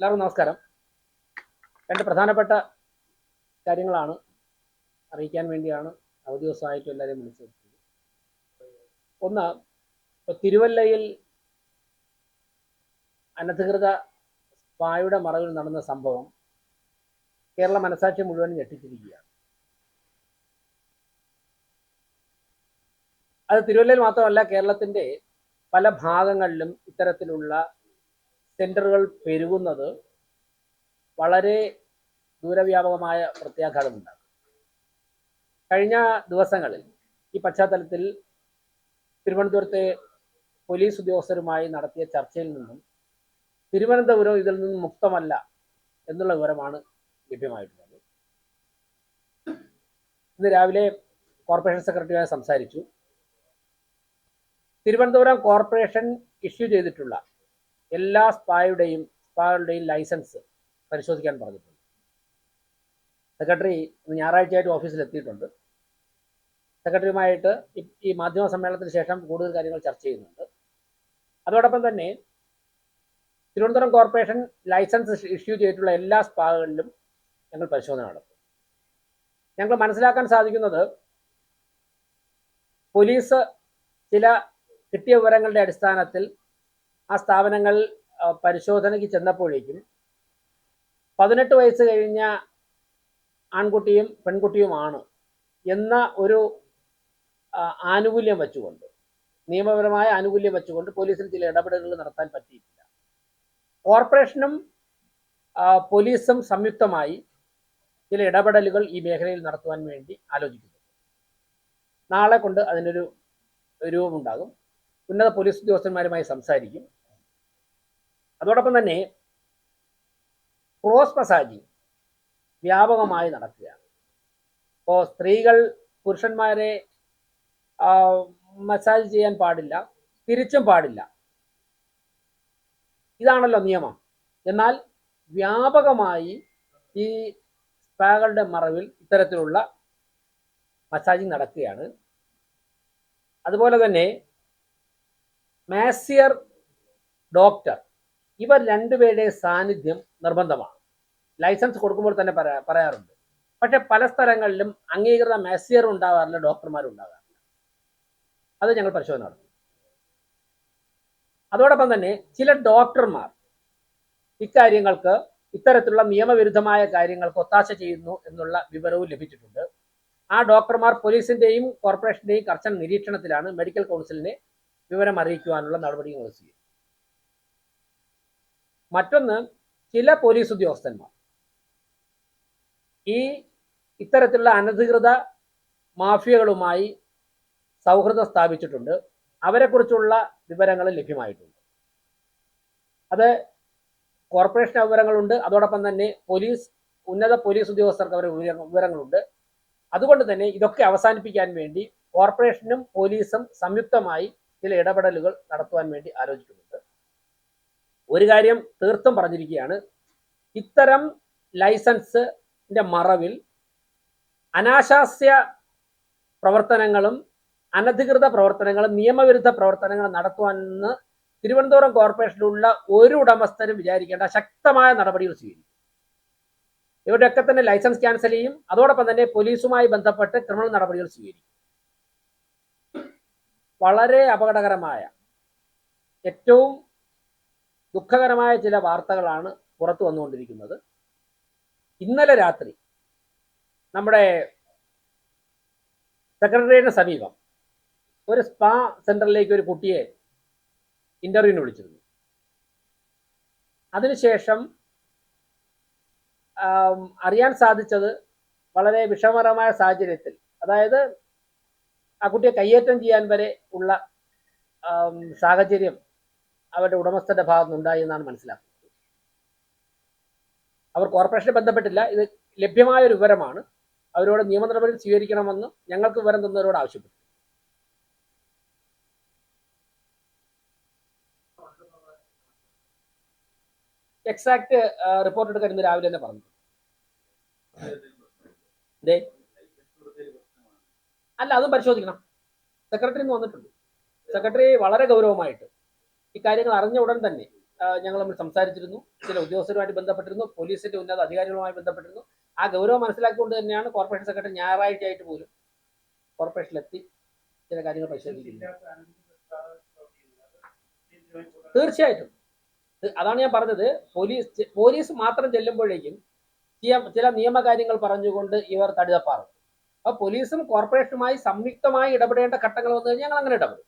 എല്ലാവർക്കും നമസ്കാരം. രണ്ട് പ്രധാനപ്പെട്ട കാര്യങ്ങളാണ് അറിയിക്കാൻ വേണ്ടിയാണ് ദിവസമായിട്ട് എല്ലാവരെയും വിളിച്ചു ഒന്ന് ഇപ്പൊ തിരുവല്ലയിൽ അനധികൃത സ്പായുടെ മറവിൽ നടന്ന സംഭവം കേരള മനസാക്ഷി മുഴുവൻ ഞെട്ടിച്ചിരിക്കുകയാണ്. അത് തിരുവല്ലയിൽ മാത്രമല്ല കേരളത്തിന്റെ പല ഭാഗങ്ങളിലും ഇത്തരത്തിലുള്ള സെന്ററുകൾ പെരുകുന്നത് വളരെ ദൂരവ്യാപകമായ പ്രത്യാഘാതമുണ്ടാകും കഴിഞ്ഞ ദിവസങ്ങളിൽ ഈ പശ്ചാത്തലത്തിൽ തിരുവനന്തപുരത്തെ പോലീസ് ഉദ്യോഗസ്ഥരുമായി നടത്തിയ ചർച്ചയിൽ നിന്നും തിരുവനന്തപുരം ഇതിൽ നിന്നും മുക്തമല്ല എന്നുള്ള വിവരമാണ് ലഭ്യമായിട്ടുള്ളത്. ഇന്ന് രാവിലെ കോർപ്പറേഷൻ സെക്രട്ടറിയുമായി സംസാരിച്ചു. തിരുവനന്തപുരം കോർപ്പറേഷൻ ഇഷ്യൂ ചെയ്തിട്ടുള്ള എല്ലാ സ്പായുടെയും സ്പാകളുടെയും ലൈസൻസ് പരിശോധിക്കാൻ പറഞ്ഞിട്ടുണ്ട്. സെക്രട്ടറി ഞായറാഴ്ചയായിട്ട് ഓഫീസിൽ എത്തിയിട്ടുണ്ട് സെക്രട്ടറിയുമായിട്ട് ഈ മാധ്യമ സമ്മേളനത്തിന് ശേഷം കൂടുതൽ കാര്യങ്ങൾ ചർച്ച ചെയ്യുന്നുണ്ട്. അതോടൊപ്പം തന്നെ തിരുവനന്തപുരം കോർപ്പറേഷൻ ലൈസൻസ് ഇഷ്യൂ ചെയ്തിട്ടുള്ള എല്ലാ സ്പാകളിലും ഞങ്ങൾ പരിശോധന നടത്തും. ഞങ്ങൾ മനസ്സിലാക്കാൻ സാധിക്കുന്നത് പോലീസ് ചില കിട്ടിയ വിവരങ്ങളുടെ അടിസ്ഥാനത്തിൽ ആ സ്ഥാപനങ്ങൾ പരിശോധനയ്ക്ക് ചെന്നപ്പോഴേക്കും പതിനെട്ട് വയസ്സ് കഴിഞ്ഞ ആൺകുട്ടിയും പെൺകുട്ടിയുമാണ് എന്ന ഒരു ആനുകൂല്യം വെച്ചുകൊണ്ട് നിയമപരമായ ആനുകൂല്യം വെച്ചുകൊണ്ട് പോലീസിന് ചില ഇടപെടലുകൾ നടത്താൻ പറ്റിയിട്ടില്ല. കോർപ്പറേഷനും പോലീസും സംയുക്തമായി ചില ഇടപെടലുകൾ ഈ മേഖലയിൽ നടത്തുവാൻ വേണ്ടി ആലോചിക്കുന്നു. നാളെ കൊണ്ട് അതിനൊരു രൂപമുണ്ടാകും. ഉന്നത പോലീസ് ഉദ്യോഗസ്ഥന്മാരുമായി സംസാരിക്കും. അതോടൊപ്പം തന്നെ ക്രോസ് മസാജി വ്യാപകമായി നടക്കുകയാണ്. ഇപ്പോൾ സ്ത്രീകൾ പുരുഷന്മാരെ മസാജ് ചെയ്യാൻ പാടില്ല തിരിച്ചും പാടില്ല. ഇതാണല്ലോ നിയമം. എന്നാൽ വ്യാപകമായി ഈ സ്പാകളുടെ മറവിൽ ഇത്തരത്തിലുള്ള മസാജിങ് നടക്കുകയാണ്. അതുപോലെ തന്നെ മാസിയർ ഡോക്ടർ ഇവർ രണ്ടുപേരുടെ സാന്നിധ്യം നിർബന്ധമാണ്. ലൈസൻസ് കൊടുക്കുമ്പോൾ തന്നെ പറയാ പറയാറുണ്ട്. പക്ഷെ പല സ്ഥലങ്ങളിലും അംഗീകൃത മാസിയർ ഉണ്ടാവാറില്ല ഡോക്ടർമാർ ഉണ്ടാകാറില്ല. അത് ഞങ്ങൾ പരിശോധന നടത്തി. അതോടൊപ്പം തന്നെ ചില ഡോക്ടർമാർ ഇക്കാര്യങ്ങൾക്ക് ഇത്തരത്തിലുള്ള നിയമവിരുദ്ധമായ കാര്യങ്ങൾക്ക് ഒത്താശ ചെയ്യുന്നു എന്നുള്ള വിവരവും ലഭിച്ചിട്ടുണ്ട്. ആ ഡോക്ടർമാർ പോലീസിന്റെയും കോർപ്പറേഷന്റെയും കർശന നിരീക്ഷണത്തിലാണ് മെഡിക്കൽ കൗൺസിലിനെ വിവരം അറിയിക്കുവാനുള്ള നടപടികൾ സ്വീകരിക്കും മറ്റൊന്ന് ചില പോലീസ് ഉദ്യോഗസ്ഥന്മാർ. ഈ ഇത്തരത്തിലുള്ള അനധികൃത മാഫിയകളുമായി സൗഹൃദം സ്ഥാപിച്ചിട്ടുണ്ട്. അവരെക്കുറിച്ചുള്ള വിവരങ്ങൾ ലഭ്യമായിട്ടുണ്ട്. അത് കോർപ്പറേഷൻ വിവരങ്ങളുണ്ട്. അതോടൊപ്പം തന്നെ പോലീസ് ഉന്നത പോലീസ് ഉദ്യോഗസ്ഥർക്ക് അവരുടെ വിവരങ്ങളുണ്ട്. അതുകൊണ്ട് തന്നെ ഇതൊക്കെ അവസാനിപ്പിക്കാൻ വേണ്ടി കോർപ്പറേഷനും പോലീസും സംയുക്തമായി ചില ഇടപെടലുകൾ നടത്തുവാൻ വേണ്ടി ആലോചിക്കുന്നുണ്ട്. ഒരു കാര്യം തീർത്തും പറഞ്ഞിരിക്കുകയാണ്. ഇത്തരം ലൈസൻസിന്റെ മറവിൽ അനാശാസ്യ പ്രവർത്തനങ്ങളും അനധികൃത പ്രവർത്തനങ്ങളും നിയമവിരുദ്ധ പ്രവർത്തനങ്ങളും നടത്തുവാനെന്ന് തിരുവനന്തപുരം കോർപ്പറേഷനിലുള്ള ഒരു ഉടമസ്ഥരും വിചാരിക്കേണ്ട ശക്തമായ നടപടികൾ സ്വീകരിക്കും. ഇവരുടെയൊക്കെ തന്നെ ലൈസൻസ് ക്യാൻസൽ ചെയ്യും. അതോടൊപ്പം തന്നെ പോലീസുമായി ബന്ധപ്പെട്ട് ക്രിമിനൽ നടപടികൾ സ്വീകരിക്കും. വളരെ അപകടകരമായ ഏറ്റവും ദുഃഖകരമായ ചില വാർത്തകളാണ് പുറത്തു വന്നുകൊണ്ടിരിക്കുന്നത്. ഇന്നലെ രാത്രി നമ്മുടെ സെക്രട്ടേറിയറ്റിന് സമീപം ഒരു സ്പാ സെന്ററിലേക്ക് ഒരു കുട്ടിയെ ഇന്റർവ്യൂവിന് വിളിച്ചിരുന്നു. അതിനുശേഷം അറിയാൻ സാധിച്ചത് വളരെ വിഷമകരമായ സാഹചര്യത്തിൽ അതായത് ആ കുട്ടിയെ കയ്യേറ്റം ചെയ്യാൻ വരെ ഉള്ള സാഹചര്യം അവരുടെ ഉടമസ്ഥന്റെ ഭാഗത്തുനിന്നുണ്ടായി എന്നാണ് മനസ്സിലാക്കുന്നത്. അവർ കോർപ്പറേഷനെ ബന്ധപ്പെട്ടില്ല. ഇത് ലഭ്യമായ ഒരു വിവരമാണ്. അവരോട് നിയമ നടപടി സ്വീകരിക്കണമെന്ന് ഞങ്ങൾക്ക് വിവരം തന്നവരോട് ആവശ്യപ്പെട്ടു. എക്സാക്ട് റിപ്പോർട്ട് എടുക്കാൻ ഇന്ന് രാവിലെ തന്നെ പറഞ്ഞു. അല്ല അതും പരിശോധിക്കണം. സെക്രട്ടറി വന്നിട്ടുണ്ട്. സെക്രട്ടറി വളരെ ഗൗരവമായിട്ട് ഈ കാര്യങ്ങൾ അറിഞ്ഞ ഉടൻ തന്നെ ഞങ്ങൾ നമ്മൾ സംസാരിച്ചിരുന്നു. ചില ഉദ്യോഗസ്ഥരുമായിട്ട് ബന്ധപ്പെട്ടിരുന്നു. പോലീസിന്റെ ഉന്നത അധികാരികളുമായി ബന്ധപ്പെട്ടിരുന്നു. ആ ഗൗരവം മനസ്സിലാക്കിക്കൊണ്ട് തന്നെയാണ് കോർപ്പറേഷൻ സെക്രട്ടറി ഞായറാഴ്ച ആയിട്ട് പോലും കോർപ്പറേഷനിലെത്തി ചില കാര്യങ്ങൾ പരിശോധിക്കുന്നത് തീർച്ചയായിട്ടും. അതാണ് ഞാൻ പറഞ്ഞത്. പോലീസ് പോലീസ് മാത്രം ചെല്ലുമ്പോഴേക്കും ചില നിയമകാര്യങ്ങൾ പറഞ്ഞുകൊണ്ട് ഇവർ തടിതപ്പാറും. അപ്പൊ പോലീസും കോർപ്പറേഷനുമായി സംയുക്തമായി ഇടപെടേണ്ട ഘട്ടങ്ങൾ വന്നു കഴിഞ്ഞാൽ ഞങ്ങൾ അങ്ങനെ ഇടപെടും.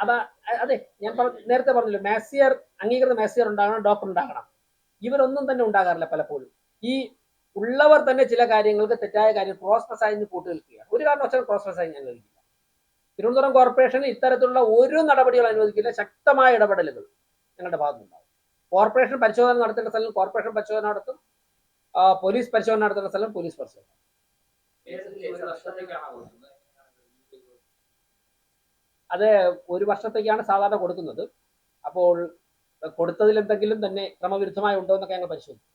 അതാ അതെ ഞാൻ നേരത്തെ പറഞ്ഞല്ലോ മാസിയർ അംഗീകൃത മാസിയർ ഉണ്ടാകണം ഡോക്ടർ ഉണ്ടാകണം. ഇവരൊന്നും തന്നെ ഉണ്ടാകാറില്ല പലപ്പോഴും. ഈ ഉള്ളവർ തന്നെ ചില കാര്യങ്ങൾക്ക് തെറ്റായ കാര്യം ക്രോസ് മെസ്സാജിന് കൂട്ടി നിൽക്കുകയാണ് ഒരു കാരണവശാലും ക്രോസ് ഞാൻ അനുവദിക്കില്ല തിരുവനന്തപുരം കോർപ്പറേഷൻ ഇത്തരത്തിലുള്ള ഒരു നടപടികൾ അനുവദിക്കില്ല. ശക്തമായ ഇടപെടലുകൾ ഞങ്ങളുടെ ഭാഗത്തുനിന്നുണ്ടാവും കോർപ്പറേഷൻ പരിശോധന നടത്തേണ്ട സ്ഥലം കോർപ്പറേഷൻ പരിശോധന നടത്തും. പോലീസ് പരിശോധന നടത്തേണ്ട സ്ഥലം പോലീസ് പരിശോധന അത് ഒരു വർഷത്തേക്കാണ് സാധാരണ കൊടുക്കുന്നത്. അപ്പോൾ കൊടുത്തതിൽ എന്തെങ്കിലും തന്നെ ക്രമവിരുദ്ധമായി ഉണ്ടോ എന്നൊക്കെ ഞങ്ങൾ പരിശോധിക്കും.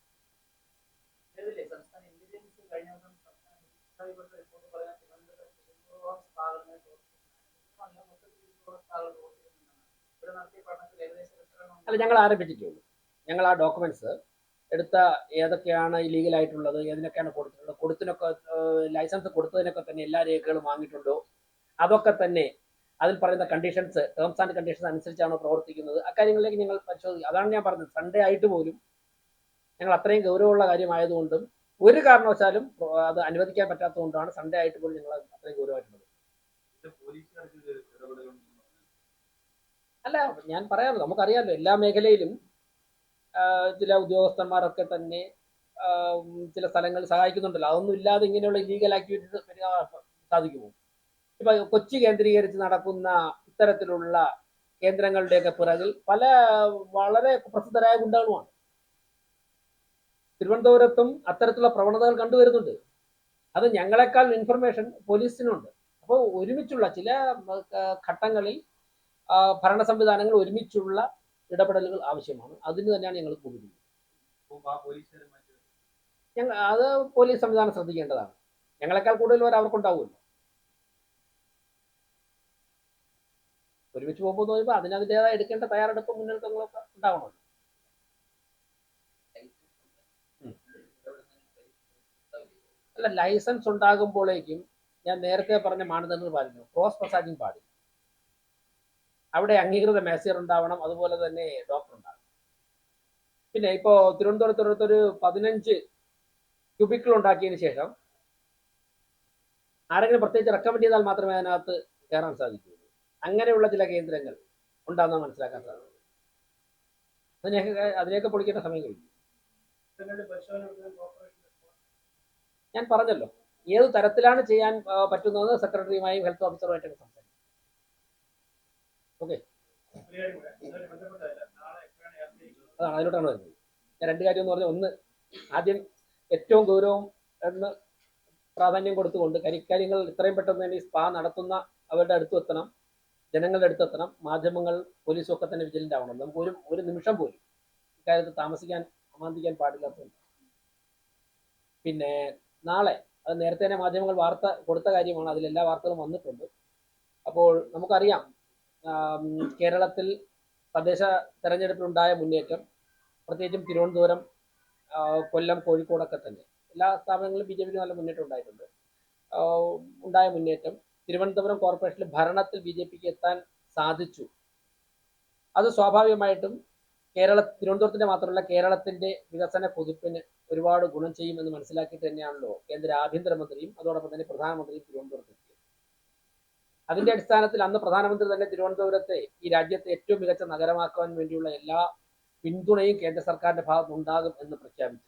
അല്ല, ഞങ്ങൾ ആരംഭിച്ചിട്ടുള്ളൂ. ഞങ്ങൾ ആ ഡോക്യുമെന്റ്സ് എടുത്ത ഏതൊക്കെയാണ് ഇല്ലീഗൽ ആയിട്ടുള്ളത് ഏതിനൊക്കെയാണ് കൊടുത്തിട്ടുള്ളത് കൊടുത്തിനൊക്കെ ലൈസൻസ് കൊടുത്തതിനൊക്കെ തന്നെ എല്ലാ രേഖകളും വാങ്ങിയിട്ടുണ്ടോ? അതൊക്കെ തന്നെ അതിൽ പറയുന്ന കണ്ടീഷൻസ് ടേംസ് ആൻഡ് കണ്ടീഷൻസ് അനുസരിച്ചാണോ പ്രവർത്തിക്കുന്നത്? അക്കാര്യങ്ങളിലേക്ക് ഞങ്ങൾ പരിശോധിക്കും. അതാണ് ഞാൻ പറഞ്ഞത്. സൺഡേ ആയിട്ട് പോലും ഞങ്ങൾ അത്രയും ഗൗരവമുള്ള കാര്യമായതുകൊണ്ടും ഒരു കാരണവശാലും അത് അനുവദിക്കാൻ പറ്റാത്തതുകൊണ്ടാണ് സൺഡേ ആയിട്ട് പോലും ഞങ്ങൾ അത്രയും ഗൗരവമായിട്ടുള്ളത്. അല്ല ഞാൻ പറയാമല്ലോ. നമുക്കറിയാമല്ലോ എല്ലാ മേഖലയിലും ചില ഉദ്യോഗസ്ഥന്മാരൊക്കെ തന്നെ ചില സ്ഥലങ്ങളിൽ സഹായിക്കുന്നുണ്ടല്ലോ. അതൊന്നും ഇല്ലാതെ ഇങ്ങനെയുള്ള ഇല്ലീഗൽ ആക്ടിവിറ്റീസ് സാധിക്കുമോ? ഇപ്പൊ കൊച്ചി കേന്ദ്രീകരിച്ച് നടക്കുന്ന ഇത്തരത്തിലുള്ള കേന്ദ്രങ്ങളുടെയൊക്കെ പിറകിൽ പല വളരെ പ്രസിദ്ധരായ ഗുണ്ടകളുമാണ്. തിരുവനന്തപുരത്തും അത്തരത്തിലുള്ള പ്രവണതകൾ കണ്ടുവരുന്നുണ്ട്. അത് ഞങ്ങളെക്കാൾ ഇൻഫർമേഷൻ പോലീസിനുണ്ട്. അപ്പോൾ ഒരുമിച്ചുള്ള ചില ഘട്ടങ്ങളിൽ ഭരണ സംവിധാനങ്ങൾ ഒരുമിച്ചുള്ള ഇടപെടലുകൾ ആവശ്യമാണ്. അതിന് തന്നെയാണ് ഞങ്ങൾ കൂടുതൽ ഞങ്ങൾ അത് പോലീസ് സംവിധാനം ശ്രദ്ധിക്കേണ്ടതാണ്. ഞങ്ങളെക്കാൾ കൂടുതൽ വരെ അവർക്കുണ്ടാവുമല്ലോ ഒരുമിച്ച് പോകുമ്പോൾ നോക്കുമ്പോൾ അതിന് അതിന്റെതായ എടുക്കേണ്ട തയ്യാറെടുപ്പ് മുന്നൊരുക്കങ്ങളൊക്കെ ഉണ്ടാവണം അല്ല ലൈസൻസ് ഉണ്ടാകുമ്പോഴേക്കും ഞാൻ നേരത്തെ പറഞ്ഞ മാനദണ്ഡങ്ങൾ പാലിക്കണം ക്രോസ് മസാജിങ് പാടില്ല. അവിടെ അംഗീകൃത മേസിയർ ഉണ്ടാവണം അതുപോലെ തന്നെ ഡോക്ടർ ഉണ്ടാവണം. പിന്നെ ഇപ്പോൾ തിരുവനന്തപുരത്തൊരു പതിനഞ്ച് ക്യൂബിക്കിൾ ഉണ്ടാക്കിയതിന് ശേഷം ആരെങ്കിലും പ്രത്യേകിച്ച് റെക്കമെൻഡ് ചെയ്താൽ മാത്രമേ അതിനകത്ത് കയറാൻ സാധിക്കുകയുള്ളൂ അങ്ങനെയുള്ള ചില കേന്ദ്രങ്ങൾ ഉണ്ടാകുന്ന മനസ്സിലാക്കാൻ സാധിക്കും അതിനെയൊക്കെ അതിനെയൊക്കെ പൊളിക്കേണ്ട സമയം കഴിഞ്ഞു. ഞാൻ പറഞ്ഞല്ലോ ഏത് തരത്തിലാണ് ചെയ്യാൻ പറ്റുന്നത് സെക്രട്ടറിയുമായും ഹെൽത്ത് ഓഫീസറുമായിട്ടൊക്കെ സംസാരിക്കും. ഓക്കെ? അതാണ് അതിലോട്ടാണ് വരുന്നത്. ഞാൻ രണ്ട് കാര്യം എന്ന് പറഞ്ഞാൽ ഒന്ന് ആദ്യം ഏറ്റവും ഗൗരവം എന്ന് പ്രാധാന്യം കൊടുത്തുകൊണ്ട് കരിക്കാര്യങ്ങൾ ഇത്രയും പെട്ടെന്ന് തന്നെ ഈ സ്പാ നടത്തുന്ന അവരുടെ അടുത്ത് എത്തണം. ജനങ്ങളുടെ അടുത്ത് എത്തണം. മാധ്യമങ്ങൾ പോലീസും ഒക്കെ തന്നെ വിജിലന്റ് ആവണം. നമുക്ക് ഒരു ഒരു നിമിഷം പോലും ഇക്കാര്യത്തിൽ താമസിക്കാൻ അമാന്തിക്കാൻ പാടില്ലാത്തതുണ്ട് പിന്നെ നാളെ അത് നേരത്തെ തന്നെ മാധ്യമങ്ങൾ വാർത്ത കൊടുത്ത കാര്യമാണ്. അതിൽ എല്ലാ വാർത്തകളും വന്നിട്ടുണ്ട്. അപ്പോൾ നമുക്കറിയാം കേരളത്തിൽ തദ്ദേശ തെരഞ്ഞെടുപ്പിലുണ്ടായ മുന്നേറ്റം പ്രത്യേകിച്ചും തിരുവനന്തപുരം കൊല്ലം കോഴിക്കോടൊക്കെ തന്നെ എല്ലാ സ്ഥാപനങ്ങളിലും ബി ജെ പിക്ക് നല്ല മുന്നേറ്റം ഉണ്ടായിട്ടുണ്ട്. ഉണ്ടായ മുന്നേറ്റം തിരുവനന്തപുരം കോർപ്പറേഷനിൽ ഭരണത്തിൽ ബി ജെ പിക്ക് എത്താൻ സാധിച്ചു. അത് സ്വാഭാവികമായിട്ടും കേരള തിരുവനന്തപുരത്തിന്റെ മാത്രമല്ല കേരളത്തിന്റെ വികസന കുതിപ്പിന് ഒരുപാട് ഗുണം ചെയ്യുമെന്ന് മനസ്സിലാക്കിയിട്ട് തന്നെയാണല്ലോ കേന്ദ്ര ആഭ്യന്തരമന്ത്രിയും അതോടൊപ്പം തന്നെ പ്രധാനമന്ത്രിയും തിരുവനന്തപുരത്ത് എത്തിയത് അതിന്റെ അടിസ്ഥാനത്തിൽ അന്ന് പ്രധാനമന്ത്രി തന്നെ തിരുവനന്തപുരത്തെ ഈ രാജ്യത്തെ ഏറ്റവും മികച്ച നഗരമാക്കാൻ വേണ്ടിയുള്ള എല്ലാ പിന്തുണയും കേന്ദ്ര സർക്കാരിന്റെ ഭാഗത്തുനിന്നുണ്ടാകും എന്ന് പ്രഖ്യാപിച്ചിരുന്നു.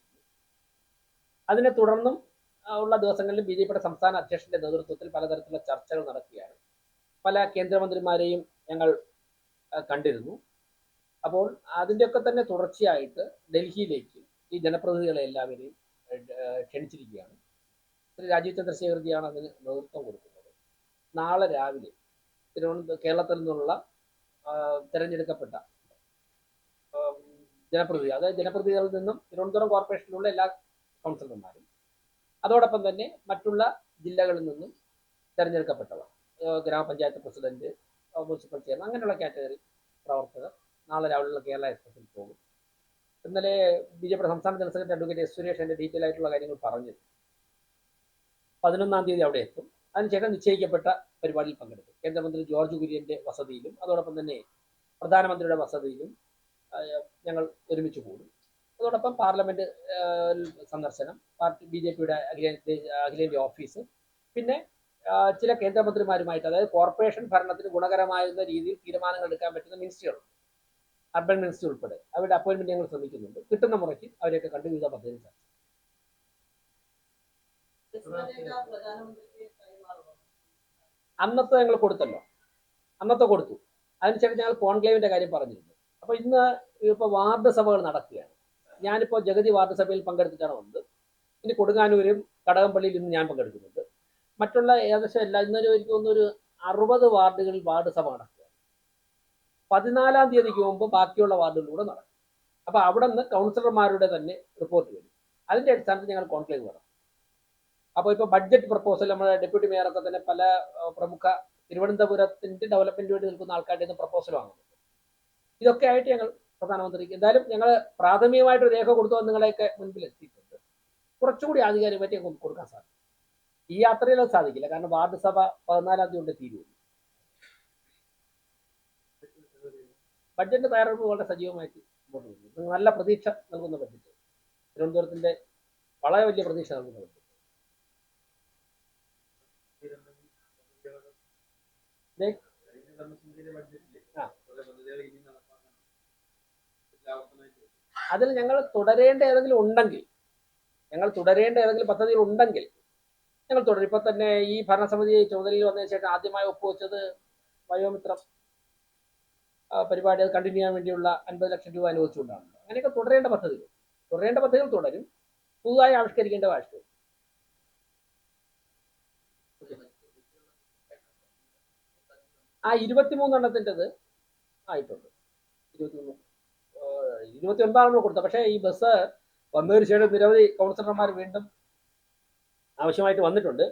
അതിനെ തുടർന്നും ഉള്ള ദിവസങ്ങളിൽ ബി ജെ പിയുടെ സംസ്ഥാന അധ്യക്ഷന്റെ നേതൃത്വത്തിൽ പലതരത്തിലുള്ള ചർച്ചകൾ നടക്കുകയാണ്. പല കേന്ദ്രമന്ത്രിമാരെയും ഞങ്ങൾ കണ്ടിരുന്നു. അപ്പോൾ അതിന്റെയൊക്കെ തന്നെ തുടർച്ചയായിട്ട് ഡൽഹിയിലേക്ക് ഈ ജനപ്രതിനിധികളെ എല്ലാവരെയും ക്ഷണിച്ചിരിക്കുകയാണ്. ശ്രീ രാജീവ് ചന്ദ്രശേഖർജിയാണ് അതിന് നേതൃത്വം കൊടുക്കുന്നത്. നാളെ രാവിലെ തിരുവനന്തപുരം കേരളത്തിൽ നിന്നുള്ള തിരഞ്ഞെടുക്കപ്പെട്ട ജനപ്രതിനിധി അതായത് ജനപ്രതിനിധികളിൽ നിന്നും തിരുവനന്തപുരം കോർപ്പറേഷനിലുള്ള എല്ലാ കൗൺസിലർമാരും അതോടൊപ്പം തന്നെ മറ്റുള്ള ജില്ലകളിൽ നിന്നും തിരഞ്ഞെടുക്കപ്പെട്ടവർ ഗ്രാമപഞ്ചായത്ത് പ്രസിഡന്റ് മുനിസിപ്പൽ ചെയർമാൻ അങ്ങനെയുള്ള കാറ്റഗറി പ്രവർത്തകർ നാളെ രാവിലെയുള്ള കേരള എക്സ്പ്രസിൽ പോകും. ഇന്നലെ ബി ജെ പി സംസ്ഥാന general secretary advocate S Suresh എന്റെ ഡീറ്റെയിൽ ആയിട്ടുള്ള കാര്യങ്ങൾ പറഞ്ഞു പതിനൊന്നാം തീയതി അവിടെ എത്തും. അതിനുശേഷം നിശ്ചയിക്കപ്പെട്ട പരിപാടിയിൽ പങ്കെടുക്കും. കേന്ദ്രമന്ത്രി ജോർജ് കുര്യന്റെ വസതിയിലും അതോടൊപ്പം തന്നെ പ്രധാനമന്ത്രിയുടെ വസതിയിലും ഞങ്ങൾ ഒരുമിച്ച് കൂടും. അതോടൊപ്പം പാർലമെന്റ് സന്ദർശനം പാർട്ടി ബി ജെ പിയുടെ അഖിലേന്ത്യാ അഖിലേന്ത്യാ ഓഫീസ്. പിന്നെ ചില കേന്ദ്രമന്ത്രിമാരുമായിട്ട് അതായത് കോർപ്പറേഷൻ ഭരണത്തിന് ഗുണകരമാകുന്ന രീതിയിൽ തീരുമാനങ്ങൾ എടുക്കാൻ പറ്റുന്ന മിനിസ്ട്രികൾ അർബൻ മിനിസ്റ്റർ ഉൾപ്പെടെ. അവരുടെ അപ്പോയിന്റ്മെന്റ് ഞങ്ങൾ ശ്രമിക്കുന്നുണ്ട്. കിട്ടുന്ന മുറയ്ക്ക് അവരെയൊക്കെ കണ്ട് വിവിധ പദ്ധതി അന്നത്തെ ഞങ്ങൾ കൊടുത്തല്ലോ. അന്നത്തെ കൊടുത്തു. അതിനുശേഷം ഞങ്ങൾ കോൺക്ലേവിന്റെ കാര്യം പറഞ്ഞിരുന്നു. അപ്പൊ ഇന്ന് ഇപ്പൊ വാർഡ് സഭകൾ നടക്കുകയാണ് ഞാനിപ്പോ ജഗതി വാർഡ് സഭയിൽ പങ്കെടുത്തിട്ടാണ് വന്നത്. ഇനി കൊടുങ്ങാനൂരും കടകംപള്ളിയിൽ ഇന്ന് ഞാൻ പങ്കെടുക്കുന്നുണ്ട്. മറ്റുള്ള ഏകദേശം എല്ലാ ഇന്നൊരു എനിക്ക് ഒന്നൊരു അറുപത് വാർഡുകളിൽ വാർഡ് സഭ നടക്കുക. പതിനാലാം തീയതിക്ക് മുമ്പ് ബാക്കിയുള്ള വാർഡുകളിലൂടെ നടക്കും. അപ്പോൾ അവിടെ നിന്ന് കൗൺസിലർമാരുടെ തന്നെ റിപ്പോർട്ട് വരും. അതിന്റെ അടിസ്ഥാനത്തിൽ ഞങ്ങൾ കോൺക്ലേവ് നടത്തും. അപ്പോൾ ഇപ്പോൾ ബഡ്ജറ്റ് പ്രപ്പോസൽ നമ്മുടെ ഡെപ്യൂട്ടി മേയറൊക്കെ തന്നെ പല പ്രമുഖ തിരുവനന്തപുരത്തിന്റെ ഡെവലപ്മെന്റിന് വേണ്ടി നിൽക്കുന്ന ആൾക്കാരുടെ നിന്ന് പ്രപ്പോസൽ വാങ്ങുന്നുണ്ട്. ഇതൊക്കെ ആയിട്ട് ഞങ്ങൾ പ്രധാനമന്ത്രിക്ക്. എന്തായാലും ഞങ്ങൾ പ്രാഥമികമായിട്ട് രേഖ കൊടുത്തു നിങ്ങളെയൊക്കെ മുൻപിൽ എത്തിയിട്ടുണ്ട്. കുറച്ചുകൂടി ആധികാരികമായിട്ട് ഞങ്ങൾക്ക് കൊടുക്കാൻ സാധിക്കും. ഈ യാത്രയിൽ അത് സാധിക്കില്ല. കാരണം വാർഡ് സഭ പതിനാലാം തീയതി കൊണ്ട് തീരുള്ളൂ ബഡ്ജറ്റ് തയ്യാറെടുപ്പ് വളരെ സജീവമായിട്ട് മുന്നോട്ട് പോകുന്നു. നല്ല പ്രതീക്ഷ നൽകുന്ന ബഡ്ജറ്റ്. തിരുവനന്തപുരത്തിന്റെ വളരെ വലിയ പ്രതീക്ഷ നൽകുന്ന ബഡ്ജറ്റ്. ആ. അതിൽ ഞങ്ങൾ തുടരേണ്ട ഏതെങ്കിലും ഉണ്ടെങ്കിൽ ഞങ്ങൾ തുടരേണ്ട ഏതെങ്കിലും പദ്ധതികൾ ഉണ്ടെങ്കിൽ ഞങ്ങൾ തുടരും. ഇപ്പൊ തന്നെ ഈ ഭരണസമിതി ചുമതലയിൽ വന്നതിന് ശേഷം ആദ്യമായി ഒപ്പുവെച്ചത് വയോമിത്രം പരിപാടി അത് കണ്ടിന്യൂ ചെയ്യാൻ വേണ്ടിയുള്ള അൻപത് ലക്ഷം രൂപ അനുവദിച്ചുകൊണ്ടാണ്. അങ്ങനെയൊക്കെ തുടരേണ്ട പദ്ധതികൾ. തുടരേണ്ട പദ്ധതികൾ തുടരും. പുതുതായി ആവിഷ്കരിക്കേണ്ട ആവിഷ്കരിക്കും ആ ഇരുപത്തിമൂന്നെണ്ണത്തിന്റെത് ആയിട്ടുണ്ട്. ഇരുപത്തിമൂന്ന് ഇരുപത്തി ഒൻപതാണ് നമ്മൾ കൊടുത്തത് പക്ഷേ ഈ ബസ് വന്നതിന് ശേഷം നിരവധി കൗൺസിലർമാർ വീണ്ടും ആവശ്യമായിട്ട് വന്നിട്ടുണ്ട്.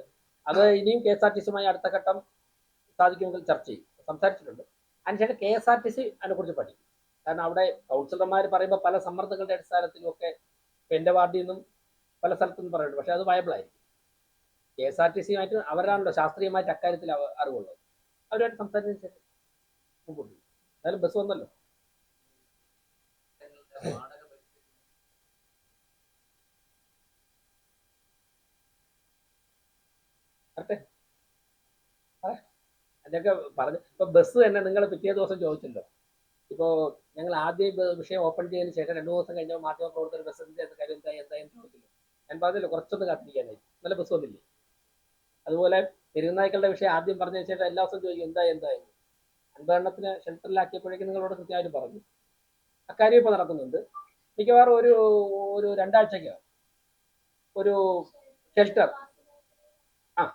അത് ഇനിയും കെ എസ് ആർ ടി സിയുമായി അടുത്ത ഘട്ടം സാധിക്കുമെങ്കിൽ ചർച്ച ചെയ്യും. സംസാരിച്ചിട്ടുണ്ട്. അതിനുശേഷം K S R T C അതിനെക്കുറിച്ച് പഠിക്കും. കാരണം അവിടെ കൗൺസിലർമാർ പറയുമ്പോൾ പല സമ്മർദ്ദങ്ങളുടെ അടിസ്ഥാനത്തിലും ഒക്കെ എന്റെ വാർഡിൽ നിന്നും പല സ്ഥലത്തു നിന്നും പറയുന്നുണ്ട്. പക്ഷേ അത് വയബിളായിരിക്കും കെ എസ് ആർ ടി സിയുമായിട്ട് അവരാണല്ലോ ശാസ്ത്രീയമായിട്ട് അക്കാര്യത്തിൽ അറിവുള്ളത്. അവരുമായിട്ട് സംസാരിച്ചതിന് ശേഷം എന്തായാലും ബസ് വന്നല്ലോ. പറയാം. പറഞ്ഞു. ഇപ്പൊ ബസ് തന്നെ നിങ്ങൾ പിറ്റേ ദിവസം ചോദിച്ചല്ലോ. ഇപ്പോ ഞങ്ങൾ ആദ്യം വിഷയം ഓപ്പൺ ചെയ്തതിന് ശേഷം രണ്ടു ദിവസം കഴിഞ്ഞപ്പോൾ മാധ്യമ പ്രവർത്തകർ ബസ് എന്ത് കാര്യം എന്തായി എന്തായെന്ന് ചോദിച്ചില്ല. ഞാൻ പറഞ്ഞില്ല കുറച്ചൊന്ന് കാത്തിരിക്കാനായി. നല്ല ബസ് വന്നില്ലേ? അതുപോലെ പെരുന്നായ്ക്കളുടെ വിഷയം ആദ്യം പറഞ്ഞതിന് ശേഷം എല്ലാ ദിവസവും ചോദിക്കും എന്താ എന്തായി അൻപതെണ്ണത്തിന് ഷെൽട്ടറിലാക്കിയപ്പോഴേക്കും നിങ്ങളോട് കൃത്യമായിട്ട് പറഞ്ഞു. അക്കാര്യം ഇപ്പൊ നടക്കുന്നുണ്ട് മിക്കവാറും ഒരു ഒരു രണ്ടാഴ്ചയ്ക്ക് ഒരു ഷെൽട്ടർ ആ.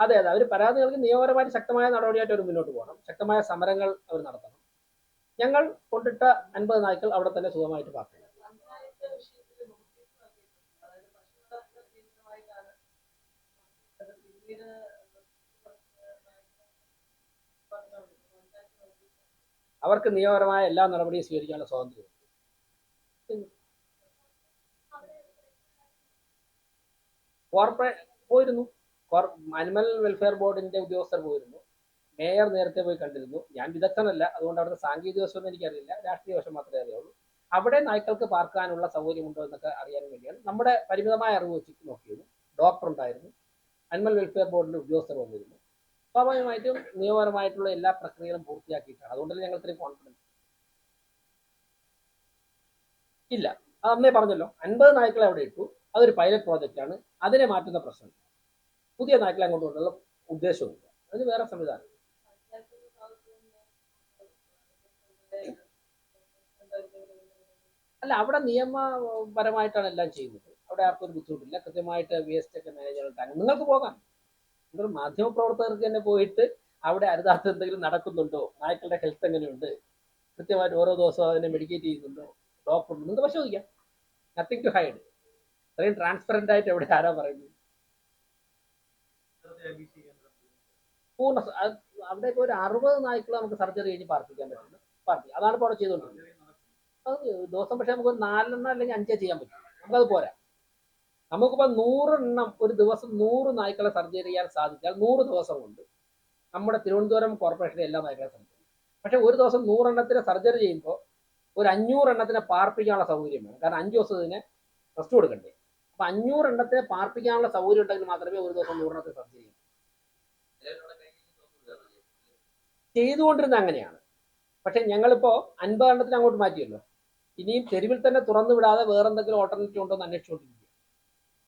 അതെ അതെ. അവർ പരാതികൾക്ക് നിയമപരമായിട്ട് ശക്തമായ നടപടിയായിട്ട് അവർ മുന്നോട്ട് പോകണം. ശക്തമായ സമരങ്ങൾ അവർ നടത്തണം. ഞങ്ങൾ കൊണ്ടിട്ട അൻപത് നായ്ക്കൾ അവിടെ തന്നെ സുഖമായിട്ട് പാർക്ക് അവർക്ക് നിയമപരമായ എല്ലാ നടപടിയും സ്വീകരിക്കാനുള്ള സ്വാതന്ത്ര്യം കോർപ്പറേറ്റ് പോയിരുന്നു. അനിമൽ വെൽഫെയർ ബോർഡിന്റെ ഉദ്യോഗസ്ഥർ പോയിരുന്നു. മേയർ നേരത്തെ പോയി കണ്ടിരുന്നു. ഞാൻ വിദഗ്ധനല്ല. അതുകൊണ്ട് അവിടുത്തെ സാങ്കേതിക വശമൊന്നും എനിക്കറിയില്ല. രാഷ്ട്രീയ വശം മാത്രമേ അറിയുള്ളൂ. അവിടെ നായ്ക്കൾക്ക് പാർക്കാനുള്ള സൗകര്യമുണ്ടോ എന്നൊക്കെ അറിയാൻ വേണ്ടിയാണ് നമ്മുടെ പരിമിതമായ അറിവ് വെച്ച് നോക്കിയിരുന്നു. ഡോക്ടർ ഉണ്ടായിരുന്നു. അനിമൽ വെൽഫെയർ ബോർഡിന്റെ ഉദ്യോഗസ്ഥർ വന്നിരുന്നു. സ്വാഭാവികമായിട്ടും നിയമപരമായിട്ടുള്ള എല്ലാ പ്രക്രിയകളും പൂർത്തിയാക്കിയിട്ടാണ്. അതുകൊണ്ടല്ലേ ഞങ്ങൾ ഇത്രയും കോൺഫിഡൻസ് ഇല്ല. അത് അന്നേ പറഞ്ഞല്ലോ. അൻപത് നായ്ക്കളെ അവിടെ ഇട്ടു. അതൊരു പൈലറ്റ് പ്രോജക്റ്റ് ആണ്. അതിനെ മാറ്റുന്ന പ്രശ്നം പുതിയ നായ്ക്കളെ അങ്ങോട്ട് കൊണ്ടുള്ള ഉദ്ദേശവുമില്ല. അതിന് വേറെ സംവിധാനം. അല്ല അവിടെ നിയമപരമായിട്ടാണ് എല്ലാം ചെയ്യുന്നത്. അവിടെ ആർക്കും ഒരു ബുദ്ധിമുട്ടില്ല. കൃത്യമായിട്ട് വേസ്റ്റ് ഒക്കെ മാനേജ് ചെയ്യാൻ നിങ്ങൾക്ക് പോകാം. മാധ്യമ പ്രവർത്തകർക്ക് തന്നെ പോയിട്ട് അവിടെ അരുതാത്ത എന്തെങ്കിലും നടക്കുന്നുണ്ടോ? നായ്ക്കളുടെ ഹെൽത്ത് എങ്ങനെയുണ്ട്? കൃത്യമായിട്ട് ഓരോ ദിവസവും അതിനെ മെഡിക്കേറ്റ് ചെയ്യുന്നുണ്ടോ? ഡോക്ടർ ഉണ്ട് നിങ്ങൾക്ക് പരിശോധിക്കാം. നത്തിങ് ടു ഹൈഡ് അത്രയും ട്രാൻസ്പെറന്റ് ആയിട്ട് എവിടെ ആരാ പറയുന്നത്? പൂർണ അവിടെ ഇപ്പോൾ ഒരു അറുപത് നായ്ക്കൾ നമുക്ക് സർജറി കഴിഞ്ഞ് പാർപ്പിക്കാൻ പറ്റുന്നു. പാർപ്പി. അതാണ് ഇപ്പോൾ അവിടെ ചെയ്തുകൊണ്ടിരിക്കുന്നത്. ദിവസം പക്ഷേ നമുക്ക് നാലെണ്ണം അല്ലെങ്കിൽ അഞ്ചേ ചെയ്യാൻ പറ്റും. നമുക്കത് പോരാ. നമുക്കിപ്പോൾ നൂറെണ്ണം ഒരു ദിവസം നൂറ് നായ്ക്കളെ സർജറി ചെയ്യാൻ സാധിച്ചാൽ നൂറ് ദിവസം കൊണ്ട് നമ്മുടെ തിരുവനന്തപുരം കോർപ്പറേഷനിലെ എല്ലാ നായ്ക്കളെ സർജറി പക്ഷേ ഒരു ദിവസം നൂറെണ്ണത്തിന് സർജറി ചെയ്യുമ്പോൾ ഒരു അഞ്ഞൂറെണ്ണത്തിനെ പാർപ്പിക്കാനുള്ള സൗകര്യം വേണം. കാരണം അഞ്ച് ദിവസം ഇതിനെ റെസ്റ്റ് കൊടുക്കണ്ടേ. അപ്പം അഞ്ഞൂറെണ്ണത്തിനെ പാർപ്പിക്കാനുള്ള സൗകര്യം ഉണ്ടെങ്കിൽ മാത്രമേ ഒരു ദിവസം നൂറെണ്ണത്തിന് സർജറി ചെയ്യൂ ചെയ്തുകൊണ്ടിരുന്ന അങ്ങനെയാണ്. പക്ഷെ ഞങ്ങളിപ്പോൾ അൻപതെണ്ണത്തിന് അങ്ങോട്ട് മാറ്റിയല്ലോ. ഇനിയും തെരുവിൽ തന്നെ തുറന്നു വിടാതെ വേറെന്തെങ്കിലും ഓൾട്ടർനേറ്റീവ് ഉണ്ടോ എന്ന് അന്വേഷിച്ചുകൊണ്ടിരിക്കും